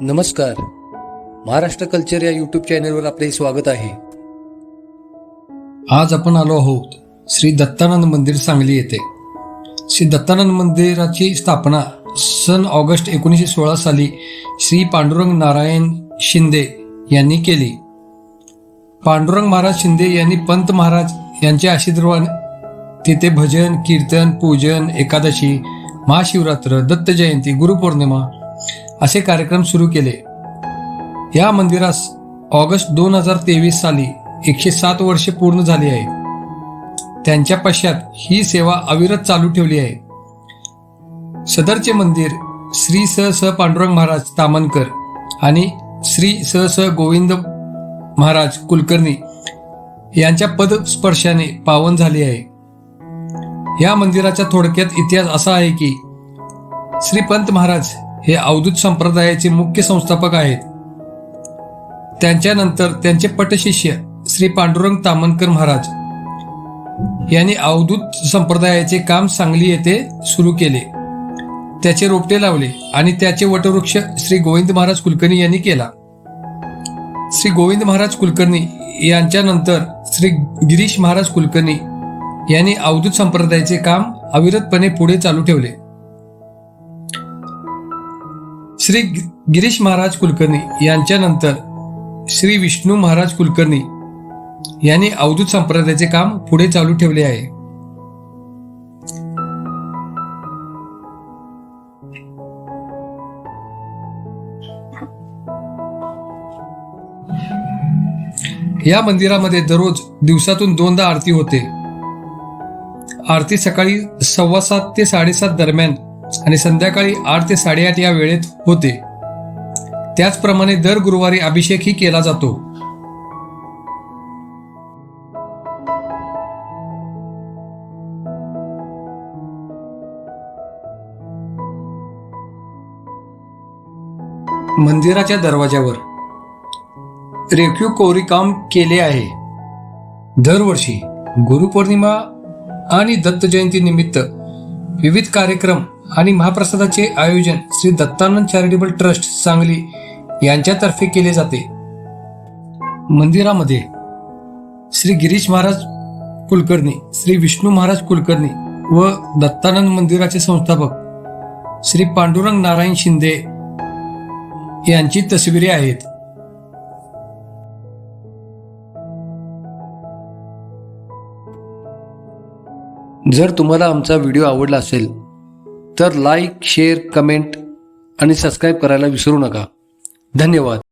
नमस्कार. महाराष्ट्र कल्चर या यूट्यूब चॅनलवर आपले स्वागत आहे. आज आपण आलो आहोत श्री दत्तानंद मंदिर सांगली येथे. श्री दत्तानंद मंदिराची स्थापना सन ऑगस्ट एकोणीसशे सोळा साली श्री पांडुरंग नारायण शिंदे यांनी केली. पांडुरंग महाराज शिंदे यांनी पंत महाराज यांच्या आशीर्वाद तिथे भजन कीर्तन पूजन एकादशी महाशिवरात्र दत्त जयंती गुरुपौर्णिमा असे कार्यक्रम सुरू केले. या मंदिरास ऑगस्ट दोन हजार तेवीस साली एकशे सात वर्षे पूर्ण झाली आहे. त्यांच्या पश्चात ही सेवा अविरत चालू ठेवली आहे. सदरचे मंदिर श्री स स पांडुरंग महाराज तामनकर आणि श्री स स गोविंद महाराज कुलकर्णी यांच्या पदस्पर्शाने पावन झाले आहे. या मंदिराचा थोडक्यात इतिहास असा आहे की श्रीपंत महाराज हे अवधूत संप्रदायाचे मुख्य संस्थापक आहेत. त्यांच्यानंतर त्यांचे पटशिष्य श्री पांडुरंग तामनकर महाराज यांनी अवधूत संप्रदायाचे काम सांगली येथे सुरू केले. त्याचे रोपटे लावले आणि त्याचे वटवृक्ष श्री गोविंद महाराज कुलकर्णी यांनी केला. श्री गोविंद महाराज कुलकर्णी यांच्यानंतर श्री गिरीश महाराज कुलकर्णी यांनी अवधूत संप्रदायाचे काम अविरतपणे पुढे चालू ठेवले. श्री गिरीश महाराज कुलकर्णी यांच्यानंतर श्री विष्णू महाराज कुलकर्णी यांनी अवधूत संप्रदायाचे काम पुढे चालू ठेवले आहे. या मंदिरामध्ये दररोज दिवसातून दोनदा आरती होते. आरती सकाळी सव्वा सात ते साडेसात दरम्यान आणि संध्याकाळी आठ ते साडेआठ या वेळेत होते. त्याचप्रमाणे दर गुरुवारी अभिषेकही केला जातो. मंदिराच्या दरवाज्यावर. रेखीव कोरीकाम केले आहे. दरवर्षी गुरुपौर्णिमा आणि दत्त जयंती निमित्त विविध कार्यक्रम आणि महाप्रसादाचे आयोजन श्री दत्तानंद चॅरिटेबल ट्रस्ट सांगली यांच्यातर्फे केले जाते. मंदिरामध्ये श्री गिरीश महाराज कुलकर्णी श्री विष्णू महाराज कुलकर्णी व दत्तानंद मंदिराचे संस्थापक श्री पांडुरंग नारायण शिंदे यांची तस्विरे आहेत. जर तुम्हाला आमचा व्हिडिओ आवडला असेल तर लाईक शेअर कमेंट आणि सबस्क्राईब करायला विसरू नका. धन्यवाद.